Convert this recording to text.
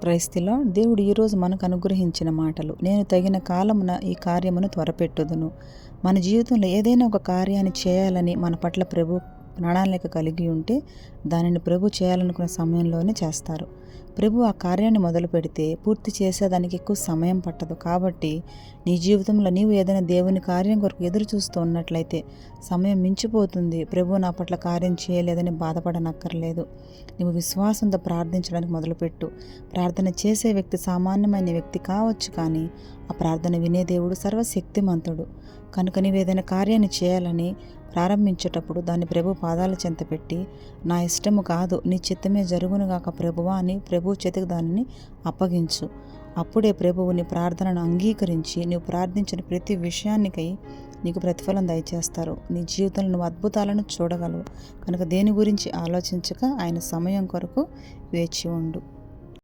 క్రైస్తిలో దేవుడు ఈరోజు మనకు అనుగ్రహించిన మాటలు. నేను తగిన కాలమున ఈ కార్యమును త్వరపెట్టుదును. మన జీవితంలో ఏదైనా ఒక కార్యాన్ని చేయాలని మన పట్ల ప్రభు ప్రణాళిక కలిగి ఉంటే దానిని ప్రభు చేయాలనుకున్న సమయంలోనే చేస్తారు. ప్రభు ఆ కార్యాన్ని మొదలు పెడితే పూర్తి చేసేదానికి ఎక్కువ సమయం పట్టదు. కాబట్టి నీ జీవితంలో నీవు ఏదైనా దేవుని కార్యం కొరకు ఎదురు చూస్తూ ఉన్నట్లయితే సమయం మించిపోతుంది. ప్రభు నా పట్ల కార్యం చేయలేదని బాధపడనక్కర్లేదు. నువ్వు విశ్వాసంతో ప్రార్థించడానికి మొదలుపెట్టు. ప్రార్థన చేసే వ్యక్తి సామాన్యమైన వ్యక్తి కావచ్చు కానీ ఆ ప్రార్థన వినే దేవుడు సర్వశక్తిమంతుడు. కనుక నీవు ఏదైనా కార్యాన్ని చేయాలని ప్రారంభించేటప్పుడు దాన్ని ప్రభు పాదాల చెంత పెట్టి నా ఇష్టము కాదు నీ చిత్తమే జరుగునుగాక ప్రభువా అని ప్రభు చేతికి దానిని అప్పగించు. అప్పుడే ప్రభువు నీ ప్రార్థనను అంగీకరించి నీవు ప్రార్థించిన ప్రతి విషయానికై నీకు ప్రతిఫలం దయచేస్తారు. నీ జీవితంలో నువ్వు అద్భుతాలను చూడగలవు. కనుక దేని గురించి ఆలోచించక ఆయన సమయం కొరకు వేచి ఉండు.